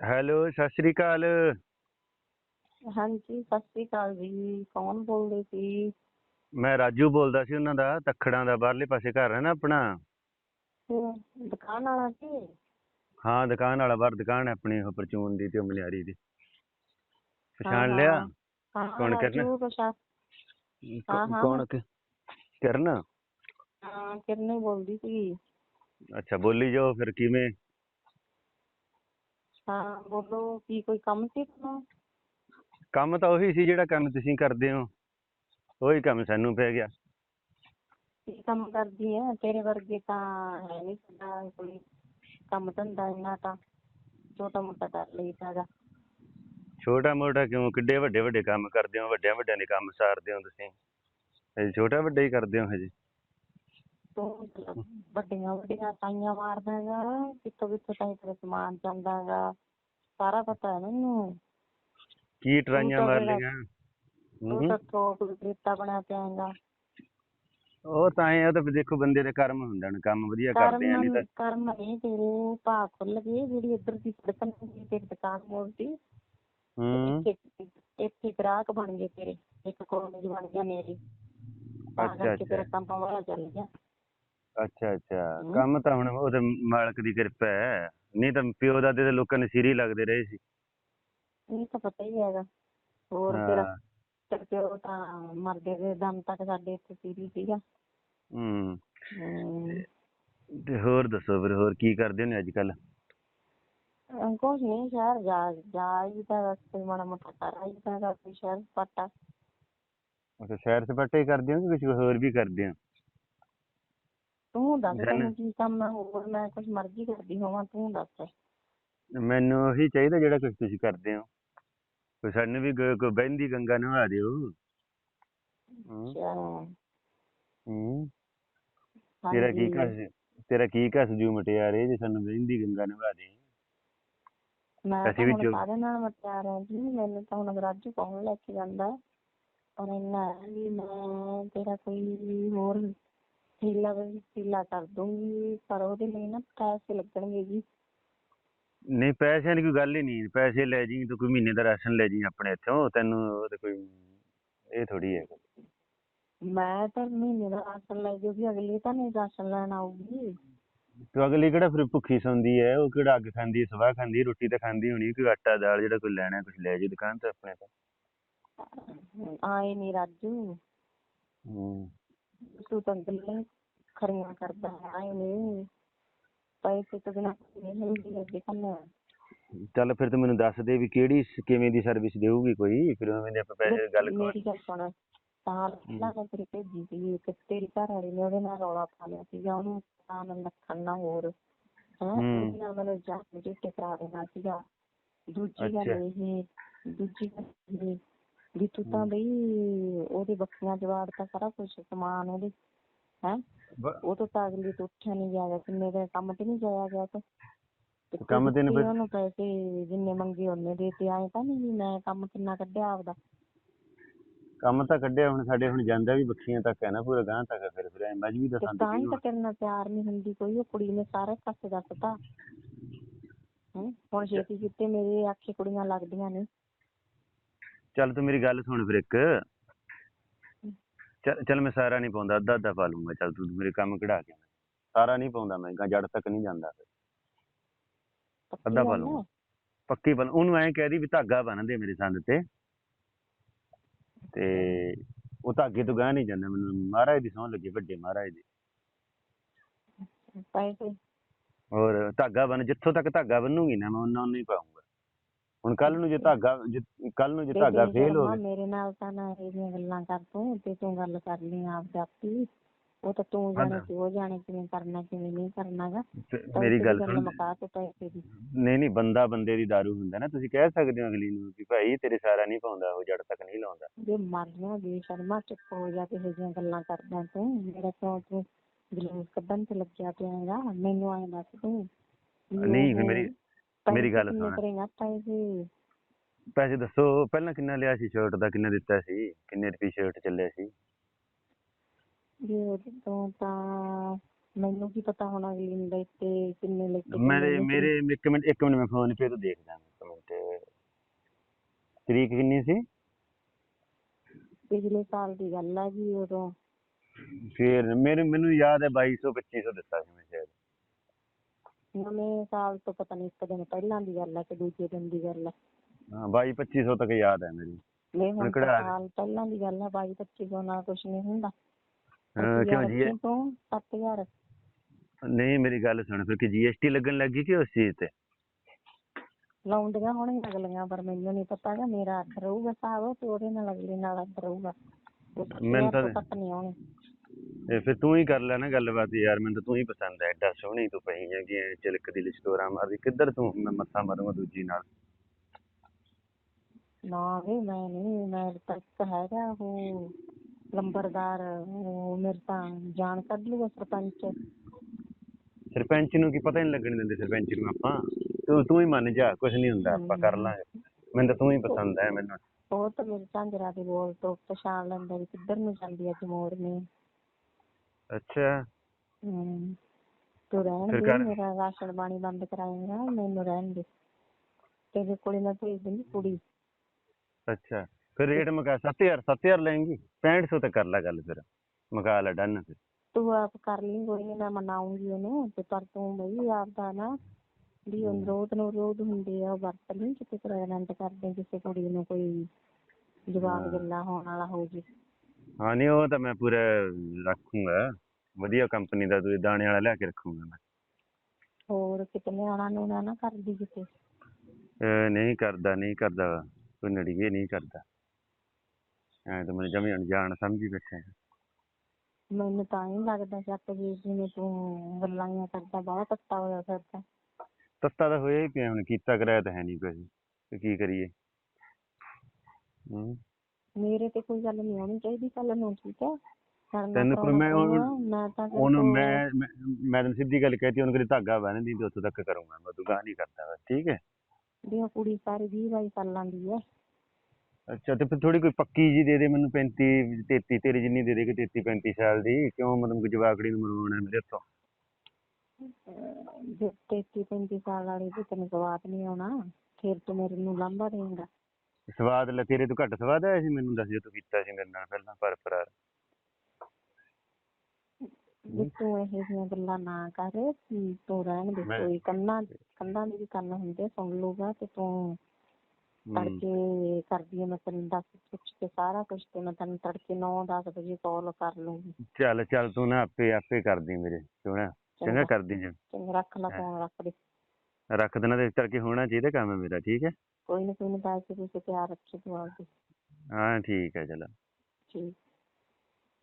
Hello Sat Sri ਅਕਾਲ। ਹਾਂਜੀ ਸਤਿ ਸ੍ਰੀ ਅਕਾਲ ਜੀ। ਕੌਣ ਬੋਲਦੇ ਸੀ? ਮੈਂ ਰਾਜੂ ਬੋਲਦਾ ਸੀ ਉਹਨਾਂ ਦਾ ਤਖੜਾਂ ਦਾ ਬਾਹਰਲੇ ਪਾਸੇ ਘਰ ਹੈ ਨਾ ਆਪਣਾ। ਦੁਕਾਨ ਵਾਲਾ ਸੀ? ਹਾਂ ਦੁਕਾਨ ਵਾਲਾ ਬਾਹਰ ਦੁਕਾਨ ਹੈ ਆਪਣੀ ਉਹ ਪਰਚੂਨ ਦੀ ਤੇ ਉਹ ਮਲਿਆਰੀ ਦੀ। ਪਛਾਣ ਹਾਂ, ਲਿਆ? ਹਾਂ। ਹਾਂ ਕੌਣ ਕਰਨਾ? ਰਾਜੂ ਕ- ਹਾਂ, ਹਾਂ। ਕੌਣ ਕਿ- ਕਿਰਨ? ਹਾਂ ਕਿਰਨੇ ਬੋਲਦੀ ਸੀ ਅੱਛਾ ਬੋਲੀ ਜਾਓ ਫਿਰ ਕਿਵੇਂ? ਹਾਂ ਬੋਲੋ ਕੀ ਕੋਈ ਕੰਮ ਸੀ ਤੁਹਾਨੂੰ? ਕੰਮ ਤਾਂ ਉਹੀ ਸੀ ਜਿਹੜਾ ਕੰਮ ਤੁਸੀਂ ਕਰਦੇ ਹੋ। ਉਹੀ ਕੰਮ ਸਾਨੂੰ ਪੈ ਗਿਆ। ਕੀ ਕੰਮ ਕਰਦੀ ਹੈ ਤੇਰੇ ਵਰਗੇ ਤਾਂ ਹੈ ਨਹੀਂ ਸਾਡਾ ਕੋਈ ਕੰਮ ਧੰਦਾ ਇੰਨਾ ਤਾਂ। ਛੋਟਾ ਮੋਟਾ ਕਰ ਲਈਦਾਗਾ ਛੋਟਾ ਮੋਟਾ ਕਿਉਂ? ਕਿੱਡੇ ਵੱਡੇ ਵੱਡੇ ਕੰਮ ਕਰਦੇ ਹੋ? ਵੱਡਿਆਂ ਵੱਡਿਆਂ ਦੇ ਕੰਮ ਸਾਰਦੇ ਹੋ ਤੁਸੀਂ। ਹਜੇ ਛੋਟਾ ਵੱਡਾ ਹੀ ਕਰਦੇ ਹੋ ਹਜੇ। ਤੂੰ ਵੱਡੀਆਂ ਵੱਡੀਆਂ ਤਾਈਆਂ ਮਾਰਦਾ ਹੈਗਾ ਕਿੱਥੋਂ ਕਿੱਥੋਂ ਤਾਈ ਤੇਰਾ ਸਮਾਨ ਜਾਂਦਾ ਹੈਗਾ ਸਾਰਾ ਪਤਾ ਹੈ ਮੈਨੂੰ। ਕੀ ਟਰਾਈਆਂ ਤਾਂ ਮਾਰ ਲਈਆਂ ਤੂੰ। ਤਾਂ ਥੋਕ ਵਿਕਰੇਤਾ ਬਣਿਆ ਪਿਆ ਹੈਗਾ ਉਹ ਤਾਂ ਉਹ ਤਾਂ ਦੇਖੋ ਬੰਦੇ ਦੇ ਕਰਮ ਹੁੰਦੇ ਨੇ ਕੰਮ ਵਧੀਆ ਕਰਦੇ ਆ ਨਹੀਂ ਤਾਂ ਕਰਮ ਨਹੀਂ ਤੇਰੇ ਭਾਅ ਖੁੱਲ ਗਏ ਜਿਹੜੀ ਇੱਧਰ ਦੀ ਸੜਕ ਨਹੀਂ ਤੇਰੀ ਦੁਕਾਨ ਮੋੜ ਦੀ ਹੂੰ। ਇੱਥੇ ਗ੍ਰਾਹਕ ਬਣ ਗਏ ਤੇਰੇ ਇੱਕ ਕਾਲਜ ਬਣ ਗਿਆ ਮੇਰੀ। ਤਾਂ ਅੱਛਾ, ਅੱਛਾ। ਕੰਮ ਵਾਲਾ ਚੱਲ ਗਿਆ। ਅੱਛਾ ਅੱਛਾ। ਕੰਮ ਤਾਂ ਹੁਣ ਉਹਦੇ ਮਾਲਕ ਦੀ ਕਿਰਪਾ ਹੈ। ਨਹੀਂ ਤਾਂ ਪਿਓ ਦਾਦੇ ਦੇ ਲੋਕਾਂ ਨੇ ਸਿਰ ਹੀ ਲੱਗਦੇ ਰਹੇ ਸੀ। ਇਹ ਤਾਂ ਪਤਾ ਹੀ ਹੈਗਾ। ਹੋਰ ਤੇਰਾ ਹਾਂ। ਤੇਰੇ ਪਿਓ ਤਾਂ ਮਰਦੇ ਦੇ ਦਮ ਤੱਕ ਸਾਡੇ ਇੱਥੇ ਸੀਰੀ ਸੀਗਾ। ਹੂੰ। ਹਮ, ਤੇ ਹੋਰ ਦੱਸੋ ਫਿਰ ਹੋਰ ਕੀ ਕਰਦੇ ਨੇ ਅੱਜ ਕੱਲ ਅਹ ਕੁਛ ਨਹੀਂ ਸ਼ਹਿਰ ਜਾ ਜਾ ਹੀ ਤਾਂ ਰਸਤੇ ਮਾੜਾ ਮੋਟਾ ਕਰ ਆਈ ਤਾਂ ਕੋਈ ਸ਼ਹਿਰ ਪਟਾ ਅੱਛਾ ਸ਼ਹਿਰ ਸਪਾਟੇ ਹੀ ਕਰਦੇ ਹੋ ਕਿ ਕੁਝ ਹੋਰ ਵੀ ਕਰਦੇ ਹੋ? ਤੂੰ ਦੱਸ ਤੈਨੂੰ ਕੀ ਕੰਮ ਹੈ ਹੋਰ ਮੈਂ ਕੁਛ ਮਰਜ਼ੀ ਕਰਦੀ ਹੋਵਾਂ ਤੂੰ ਦੱਸ। ਮੈਨੂੰ ਉਹੀ ਚਾਹੀਦਾ ਜਿਹੜਾ ਕੁਝ ਤੁਸੀਂ ਕਰਦੇ ਹੋ। ਕੋਈ ਸਾਨੂੰ ਵੀ ਕੋਈ ਕੋਈ ਬਹਿੰਦੀ ਗੰਗਾ ਨਵਾ ਦਿਓ। ਹੂੰ ਅੱਛਾ। ਹੂੰ। ਤੇਰਾ ਕੀ ਹਾਂਜੀ। ਕਸ ਤੇਰਾ ਕੀ ਕਸ ਜੂ ਮਟਿਆਰੇ ਜੇ ਸਾਨੂੰ ਬਹਿੰਦੀ ਗੰਗਾ ਨਵਾ ਦੇ। ਮੈਂ ਅਸੀਂ ਤਾਂ ਵੀ ਹੁਣ ਜੋ- ਕਾਹਦੇ ਨਾਲ ਮਤਿਆਰ ਹਾਂ ਜੀ? ਮੈਨੂੰ ਤਾਂ ਹੁਣ ਰਾਜੂ ਕੌਣ ਲੈ ਕੇ ਜਾਂਦਾ? ਪਰ ਇੰਨਾ ਹੈ ਵੀ ਮੈਂ ਤੇਰਾ ਕੋਈ ਹੋਰ ਹੀਲਾ ਵੀ ਹੀਲਾ ਕਰ ਦੂੰਗੀ ਪਰ ਉਹਦੇ ਲਈ ਨਾ ਪੈਸੇ ਲੱਗਣਗੇ ਜੀ। ਨਹੀਂ ਪੈਸਿਆਂ ਦੀ ਕੋਈ ਗੱਲ ਹੀ ਨਹੀਂ ਪੈਸੇ ਲੈ ਜੀ ਤੂੰ ਕੋਈ ਮਹੀਨੇ ਦਾ ਰਾਸ਼ਨ ਲੈ ਜੀ ਆਪਣੇ ਇੱਥੋਂ ਤੈਨੂੰ ਉਹ ਤੇ ਕੋਈ ਇਹ ਥੋੜੀ ਹੈ। ਮੈਂ ਤਾਂ ਮਹੀਨੇ ਦਾ ਰਾਸ਼ਨ ਲੈ ਜੂਗੀ ਅਗਲੀ ਤਾਂ ਨਹੀਂ ਰਾਸ਼ਨ ਲੈਣ ਆਊਗੀ। ਤੂੰ ਅਗਲੀ ਕਿਹੜਾ ਫਿਰ ਭੁੱਖੀ ਸੌਂਦੀ ਹੈ? ਉਹ ਕਿਹੜਾ ਅੱਗ ਖਾਂਦੀ ਹੈ ਸਵਾਹ ਖਾਂਦੀ ਹੈ ਰੋਟੀ ਤਾਂ ਖਾਂਦੀ ਹੋਣੀ ਕੋਈ ਆਟਾ ਦਾਲ ਜਿਹੜਾ ਕੋਈ ਲੈਣਾ ਕੁਝ ਲੈ ਜੀ ਦੁਕਾਨ ਤੋਂ ਆਪਣੇ ਤੋਂ। ਆਏ ਨਹੀਂ ਰਾਜੂ। ਹੂੰ। ਤੂੰ ਤਾਂ ਗੱਲਾਂ ਖਰੀਆਂ ਕਰਦਾ ਆਏ ਨਹੀਂ। ਪੈਸੇ ਤੋਂ ਬਿਨਾਂ ਨਹੀਂ ਹੁੰਦੀ ਅੱਗੇ ਕਰਨਾ ਚੱਲ ਫਿਰ ਤੂੰ ਮੈਨੂੰ ਦੱਸ ਦੇ ਵੀ ਕਿਹੜੀ ਸ- ਕਿਵੇਂ ਦੀ ਸਰਵਿਸ ਦੇਊਗੀ ਕੋਈ? ਫਿਰ ਉਵੇਂ ਦੇ ਆਪਾਂ ਪੈਸੇ ਗੱਲ ਕਰ ਮੇਰੀ ਗੱਲ ਸੁਣ। ਤਾਂ ਪਹਿਲਾਂ ਮੈਂ ਤੇਰੀ ਭੇਜੀ ਸੀ ਇੱਕ ਤੇਰੀ ਘਰ ਵਾਲੀ ਨੇ ਉਹਦੇ ਨਾਲ ਰੌਲਾ ਪਾ ਲਿਆ ਸੀਗਾ ਉਹਨੂੰ ਤਾਂ ਨਾਲ ਲੱਖਣ ਨਾ ਹੋਰ। ਹੈਂ ਹੂੰ। ਉਹਦੇ ਨਾਲ ਮੈਨੂੰ ਜਾ ਕੇ ਚਿੱਟੇ ਕਰਾ ਦੇਣਾ ਸੀਗਾ। ਦੂਜੀ ਗੱਲ ਅੱਛਾ। ਇਹ ਦੂਜੀ ਗੱਲ ਤੂੰ ਤਾਂ ਬਈ ਉਹਦੇ ਬੱਕੀਆਂ ਜਵਾੜ ਤਾਂ ਸਾਰਾ ਕੁਝ ਸਮਾਨ ਉਹਦੇ ਹੈ? ਉਹ ਤੋਂ ਤਾਂ ਅਗਲੀ ਤੋਂ ਉੱਠਿਆ ਨਹੀਂ ਗਾ, ਕਿੰਨੇ ਦੇ ਕੰਮ ਤੇ ਨਹੀਂ ਜਾਇਆ ਗਿਆ ਤੇ। ਕੰਮ ਤੇ ਨੀ ਦਿੱਤੇ ਬ- ਉਹਨੂੰ ਪੈਸੇ ਜਿੰਨੇ ਮੰਗੇ ਉਹਨੇ ਦੇ ਤੇ ਆਏ ਤਾਂ ਨਹੀਂ ਮੈਂ ਕੰਮ ਕਿੰਨਾ ਕੱਢਿਆ ਆਪਦਾ। ਕੰਮ ਤਾਂ ਕੱਢਿਆ ਹੁਣ ਸਾਡੇ ਹੁਣ ਜਾਂਦਾ ਵੀ ਬੱਖੀਆਂ ਤੱਕ ਹੈ ਨਾ ਪੂਰਾ ਗਾਂ ਤੱਕ ਫਿਰ ਫਿਰ ਐਂ ਮੱਝ ਵੀ ਤਾਂ ਤੇ ਹੀ ਤਾਂ ਤੇਰੇ ਨਾਲ ਪਿਆਰ ਨਹੀਂ ਹੁੰਦੀ ਕੋਈ ਉਹ ਕੁੜੀ ਨੇ ਸਾਰੇ ਪਾਸੇ ਦੱਸਤਾ। ਹੂੰ? ਹੁਣ ਛੇਤੀ ਕਿਤੇ ਮੇਰੇ ਆਖੇ ਕੁੜੀਆਂ ਲੱਗਦੀਆਂ ਨੇ। ਚੱਲ ਤੂੰ ਮੇਰੀ ਗੱਲ ਸੁਣ ਫਿਰ ਇੱਕ। ਚੱਲ ਚੱਲ ਮੈਂ ਸਾਰਾ ਨਹੀਂ ਪਾਉਂਦਾ ਅੱਧਾ ਅੱਧਾ ਪਾ ਲੂੰਗਾ ਚੱਲ ਤੂੰ ਮੇਰੇ ਕੰਮ ਕਢਾ ਕੇ ਸਾਰਾ ਨਹੀਂ ਪਾਉਂਦਾ ਮੈਂ ਗਾਂ ਜੜ ਤੱਕ ਨਹੀਂ ਜਾਂਦਾ ਪੱਕੀ ਅੱਧਾ ਪਾ ਗੱਲ ਲੂੰਗਾ? ਪੱਕੀ ਬਣ ਉਹਨੂੰ ਐਂ ਕਹਿ ਦੀ ਵੀ ਧਾਗਾ ਬੰਨ ਦੇ ਮੇਰੇ ਸੰਦ ਤੇ। ਤੇ ਉਹ ਧਾਗੇ ਤੋਂ ਗਾਂ ਨਹੀਂ ਜਾਂਦਾ ਮੈਨੂੰ। ਮਹਾਰਾਜ ਦੀ ਸਹੁੰ ਲੱਗੀ ਵੱਡੇ ਮਹਾਰਾਜ ਦੀ। ਪੈਸੇ ਹੋਰ ਧਾਗਾ ਬਨ ਜਿੱਥੋਂ ਤੱਕ ਧਾਗਾ ਬੰਨੂਗੀ ਨਾ ਮੈਂ ਉਹਨਾਂ ਨੂੰ ਹੀ ਪਾਉਂਗਾ ਹੁਣ ਕੱਲ ਨੂੰ ਜੇ ਧਾਗਾ ਕੱਲ ਨੂੰ ਜੇ ਤੇ ਧਾਗਾ ਜੇ ਫੇਲ ਹੋ ਮੇਰੇ ਨਾਲ ਤਾਂ ਨਾ ਇਹਦੀਆਂ ਗੱਲਾਂ ਕਰ ਤੂੰ ਤੇ ਤੂੰ ਗੱਲ ਕਰ ਲਈ ਆਪ ਜਾਪੀ ਉਹ ਤਾਂ ਤੂੰ ਜਾਣੇ ਕਿ ਉਹ ਜਾਣੇ ਕਿਵੇਂ ਕਰਨਾ ਕਿਵੇਂ ਨਹੀਂ ਕਰਨਾਗਾ। ਤੇ ਮੇਰੀ ਗੱਲ ਸੁਣ। ਤੇ ਨਹੀਂ ਨਹੀਂ ਬੰਦਾ ਬੰਦੇ ਦੀ दारू ਹੁੰਦਾ ਨਾ ਤੁਸੀਂ ਕਹਿ ਸਕਦੇ ਹੋ ਅਗਲੀ ਨੂੰ ਕਿ ਭਾਈ ਤੇਰੇ ਸਾਰਾ ਨਹੀਂ ਪਾਉਂਦਾ ਉਹ ਜੜ ਤੱਕ ਨਹੀਂ ਲਾਉਂਦਾ। ਜੇ ਮਰਨਾ ਵੀ ਸ਼ਰਮਾ ਚੁੱਪ ਹੋ ਜਾ ਕੇ ਜਿਹੀਆਂ ਗੱਲਾਂ ਕਰਦਾ ਤੂੰ ਮੇਰਾ ਤੂੰ ਜਲੂਸ ਕੱਢਣ ਤੇ ਲੱਗਿਆ ਪਿਆਗਾ ਮੈਨੂੰ ਆਏ ਦੱਸ ਤੂੰ। ਨਹੀਂ ਮੇਰੀ ਮੇਰੀ ਗੱਲ ਕਿੰਨੇ ਸੁਣ। ਕਰੇਗਾ ਪੈਸੇ ਪੈਸੇ ਦੱਸੋ ਪਹਿਲਾਂ ਕਿੰਨਾ ਲਿਆ ਸੀ ਸ਼ਰਟ ਦਾ ਕਿੰਨਾ ਦਿੱਤਾ ਸੀ? ਕਿੰਨੇ ਰੁਪਏ ਸ਼ਰਟ ਚੱਲਿਆ ਸੀ? ਵੀ ਉਹਦੇ ਤੋਂ ਮੈਨੂੰ ਕੀ ਪਤਾ ਹੋਣਾ ਅਗਲੀ ਨੇ ਲੈਤੇ ਕਿੰਨੇ ਲੈਤੇ ਕਿੰਨੇ ਮੇਰੇ। ਮੇਰੇ ਇੱਕ ਮਿੰਟ ਇੱਕ ਮਿੰਟ ਮੈਂ ਫੋਨ ਪੇ ਤੋਂ ਦੇਖਦਾ ਇੱਕ ਮਿੰਟ। ਤਰੀਕ ਕਿੰਨੀ ਸੀ? ਪਿਛਲੇ ਸਾਲ ਦੀ ਗੱਲ ਆ ਜੀ ਉਦੋਂ। ਫਿਰ ਮੇਰੇ ਮੈਨੂੰ ਯਾਦ ਹੈ 2200 2500 ਦਿੱਤਾ ਸੀ ਮੈਂ ਸ਼ਾਇਦ। ਨਵੇਂ ਸਾਲ ਤੋਂ ਪਤਾ ਨਹੀਂ ਇੱਕ ਦਿਨ ਪਹਿਲਾਂ ਦੀ ਗੱਲ ਆ ਕਿ ਦੂਜੇ ਦਿਨ ਦੀ ਗੱਲ ਆ। ਹਾਂ 22 2500 ਤੱਕ ਯਾਦ ਹੈ ਮੇਰੀ। ਨਹੀਂ ਹੁਣ ਦੇ। ਸਾਲ ਪਹਿਲਾਂ ਦੀ ਗੱਲ ਆ 22 25 ਤੋਂ ਨਾ ਕੁਛ ਨਹੀਂ ਹੁੰਦਾ। ਹਾਂ, ਕਿਉਂ ਜੀ? ਤੋਂ 7000 ਨਹੀਂ ਮੇਰੀ ਗੱਲ ਸੁਣ ਫਿਰ ਕਿ ਜੀਐਸਟੀ ਲੱਗਣ ਲੱਗੀ ਕਿ ਉਸ ਚੀਜ਼ ਤੇ? ਲਾਉਂਦੀਆਂ ਹੋਣਗੀਆਂ ਅਗਲੀਆਂ ਪਰ ਮੈਨੂੰ ਨਹੀਂ ਪਤਾ ਗਾ ਮੇਰਾ ਹੱਥ ਰਹੂਗਾ ਹਿਸਾਬ ਤੇ ਉਹਦੇ ਨਾਲ ਅਗਲੇ ਨਾਲ ਹੱਥ ਰਹੂਗਾ। ਮੈਨੂੰ ਤਾਂ- ਹਜ਼ਾਰ ਤੋਂ ਘੱਟ ਨਹੀਂ ਆਉਣੇ। ਤੇ ਫਿਰ ਤੂੰ ਹੀ ਕਰ ਲੈ ਨਾ ਗੱਲਬਾਤ ਯਾਰ ਮੈਨੂੰ ਤਾਂ ਤੂੰ ਹੀ ਪਸੰਦ ਹੈ ਐਡਾ ਸੋਹਣੀ ਤੂੰ ਪਈ ਹੈਗੀ ਐ ਚਿਲਕ ਦੀ ਲਿਸ਼ਟੋਰਾ ਮਾਰਦੀ ਕਿੱਧਰ ਤੂੰ? ਮੈਂ ਮੱਥਾ ਮਾਰੂੰਗਾ ਦੂਜੀ ਨਾਲ। ਨਾ ਵੀ ਮੈਂ ਨਹੀਂ ਮੈਂ ਤਾਂ ਇੱਕ ਹੈਗਾ ਉਹ ਲੰਬਰਦਾਰ ਉਹ ਮੇਰੇ ਤਾਂ ਜਾਣ ਕੱਢ ਲੂਗਾ ਸਰਪੰਚ। ਸਰਪੰਚ ਨੂੰ ਕੀ ਪਤਾ ਨਹੀਂ ਲੱਗਣ ਦਿੰਦੇ ਸਰਪੰਚ ਨੂੰ ਆਪਾਂ। ਤੂੰ ਤੂੰ ਹੀ ਮੰਨ ਜਾ ਕੁਝ ਨਹੀਂ ਹੁੰਦਾ ਆਪਾਂ ਕਰ ਲਾਂਗੇ। ਮੈਨੂੰ ਤਾਂ ਤੂੰ ਹੀ ਪਸੰਦ ਹੈ ਮੈਨੂੰ। ਉਹ ਤਾਂ ਮੇਰੇ ਝਾਂਜਰਾ ਦੀ ਬੋਲ ਤੋਂ ਪਛਾਣ ਲੈਂਦਾ ਵੀ ਕਿੱਧਰ ਨੂੰ ਜਾਂਦੀ ਆ ਜਮੋੜ ਨੇ। ਅੱਛਾ। ਹਮ ਤੂੰ ਰਹਿਣ ਫਿਰ ਦੇ ਕਰ। ਮੇਰਾ ਰਾਸ਼ਨ ਪਾਣੀ ਬੰਦ ਕਰਾਏਗਾ ਮੈਨੂੰ ਰਹਿਣ ਦੇ। ਤੇਰੇ ਕੋਲੇ ਮੈਂ ਭੇਜ ਦਿੰਦੀ ਕੁੜੀ। ਅੱਛਾ ਫਿਰ ਰੇਟ ਮੁਕਾ 7000 7000 ਲੈਂਗੀ 6500 ਤੇ ਕਰ ਲੈ ਗੱਲ ਫਿਰ ਮੁਕਾ ਲੈ ਡਨ ਫਿਰ। ਤੂੰ ਆਪ ਕਰ ਲਈ ਕੋਈ ਨੀ ਮੈਂ ਮਨਾਉਂਗੀ ਉਹਨੂੰ ਤੇ ਪਰ ਤੂੰ ਬਈ ਆਪਦਾ ਨਾ ਵੀ ਉਹ ਰੋਜ਼ ਨੂੰ ਰੋਜ਼ ਹੁੰਦੇ ਆ ਉਹ ਵਰਤ ਲਈ ਕਿਤੇ ਪ੍ਰੈਗਨੈਂਟ ਕਰਦੇ ਕਿਸੇ ਕੁੜੀ ਨੂੰ ਕੋਈ ਜਵਾਬ ਹਾਂ। ਗੱਲਾਂ ਹੋਣ ਵਾਲਾ ਹੋ ਜੇ। ਹਾਂ ਨਹੀਂ ਉਹ ਤਾਂ ਮੈਂ ਪੂਰਾ ਰੱਖੂੰਗਾ। ਵਧੀਆ ਕੰਪਨੀ ਦਾ ਤੂੰ ਦਾਣੇ ਵਾਲਾ ਲਿਆ ਕੇ ਰੱਖੂੰਗਾ ਮੈਂ। ਹੋਰ ਕਿਤੇ ਨਿਆਣਾ ਨੂੰ ਨਾ ਕਰਦੀ ਕਿਤੇ? ਇਹ ਨਹੀਂ ਕਰਦਾ ਨਹੀਂ ਕਰਦਾ। ਕੋਈ ਨੜੀਏ ਨਹੀਂ ਕਰਦਾ। ਐ ਤਾਂ ਮੈਨੂੰ ਜਮੀ ਅਣਜਾਣ ਸਮਝੀ ਬੈਠੇ ਮੈਨੂੰ ਤਾਂ ਹੀ ਲੱਗਦਾ ਜੱਟ ਜੀ ਜਿਵੇਂ ਤੂੰ ਗੱਲਾਂ ਕਰਦਾ ਬਹੁਤ ਤੱਤਾ ਹੋਇਆ ਫਿਰਦਾ। ਤੱਤਾ ਤਾਂ ਹੋਇਆ ਹੀ ਪਿਆ ਹੁਣ ਕੀਤਾ ਕਰਾਇਆ ਤਾਂ ਹੈ ਨਹੀਂ ਕੁਝ ਤੇ ਕੀ ਕਰੀਏ? ਹੂੰ। ਮੇਰੇ ਤੇ ਕੋਈ ਗੱਲ ਨਹੀਂ ਆਉਣੀ ਚਾਹੀਦੀ ਕੱਲ ਨੂੰ ਠੀਕ ਹੈ। ਤੈਨੂੰ ਕੋਈ ਮੈਂ ਤਾਂ ਉਹਨੂੰ ਮੈਂ ਮੈਂ ਮੈਂ ਤੈਨੂੰ ਸਿੱਧੀ ਗੱਲ ਕਹਿਤੀ ਉਹਨੂੰ ਕਦੇ ਧਾਗਾ ਬੰਨ੍ਹਦੀ ਤੇ ਉੱਥੋਂ ਤੱਕ ਕਰੂੰਗਾ ਮੈਂ ਦੁਕਾਨ ਨਹੀਂ ਕਰਦਾ ਠੀਕ ਹੈ? ਵੀ ਉਹ ਕੁੜੀ ਸਾਰੀ ਵੀਹ ਬਾਈ ਸਾਲਾਂ ਦੀ ਹੈ। ਅੱਛਾ ਤੇ ਫਿਰ ਥੋੜੀ ਕੋਈ ਪੱਕੀ ਜੀ ਦੇ ਦੇ ਮੈਨੂੰ 35 33 ਤੇਰੀ ਜਿੰਨੀ ਦੇ ਦੇ ਕਿ 33 35 ਸਾਲ ਦੀ ਕਿਉਂ ਮਤਲਬ ਕਿ ਜਵਾਕੜੀ ਨੂੰ ਮਰਵਾਉਣਾ ਮੇਰੇ ਤੋਂ ਜੇ ਤੇਤੀ ਪੈਂਤੀ ਸਾਲ ਵਾਲੀ ਤੇ ਤੈਨੂੰ ਸਵਾਦ ਨਹੀਂ ਆਉਣਾ ਫਿਰ ਤੂੰ ਮੇਰੇ ਨੂੰ ਲਾਂਭਾ ਦੇਂਗਾ। ਸਵਾਦ ਲੈ ਤੇਰੇ ਤੋਂ ਘੱਟ ਸਵਾਦ ਆਇਆ ਸੀ? ਮੈਨੂੰ ਦੱਸ ਜੇ ਤੂੰ ਕੀਤਾ ਸੀ ਮੇਰੇ ਨਾਲ ਪਹਿਲਾਂ ਪਰ ਪਰਾਰ ਵੀ ਤੂੰ ਇਹੋ ਜਿਹੀਆਂ ਗੱਲਾਂ ਨਾ ਕਰ ਤੂੰ- ਤੂੰ ਰਹਿਣ ਦੇ ਮੈਂ- ਕੋਈ ਕੰਨਾਂ ਕੰਨਾਂ ਦੇ ਵੀ ਕੰਨ ਹੁੰਦੇ ਸੁਣ ਲੂਗਾ ਤੇ ਤੂੰ ਹੂੰ। ਤੜਕੇ ਕਰਦੀ ਆ ਮੈਂ ਤੈਨੂੰ ਦੱਸ ਪੁੱਛ ਕੇ ਸਾਰਾ ਕੁਝ ਤੇ ਮੈਂ ਤੈਨੂੰ ਤੜਕੇ 9 10 ਵਜੇ ਕਾਲ ਕਰ ਲੂੰਗੀ ਚੱਲ ਚੱਲ ਤੂੰ ਨਾ ਆਪੇ ਆਪੇ ਕਰਦੀ ਮੇਰੇ ਸੋਹਣਾ ਚੰਗਾ। ਚੰਗਾ ਕਰਦੀ ਜੇ ਚੰਗਾ ਰੱਖ ਲਾ ਫੋਨ ਰੱਖ ਦੇ। ਰੱਖ ਦੇਣਾ ਤੇ ਕਰਕੇ ਹੋਣਾ ਚਾਹੀਦਾ ਕੰਮ ਮੇਰਾ ਠੀਕ ਹੈ? ਕੋਈ ਨਾ ਕੋਈ ਨਾ ਪੈਸੇ ਪੂਸੇ ਤਿਆਰ ਰੱਖੀ ਤੂੰ ਆਪਦੇ ਹਾਂ ਠੀਕ ਹੈ ਚਲੋ। ਠੀਕ।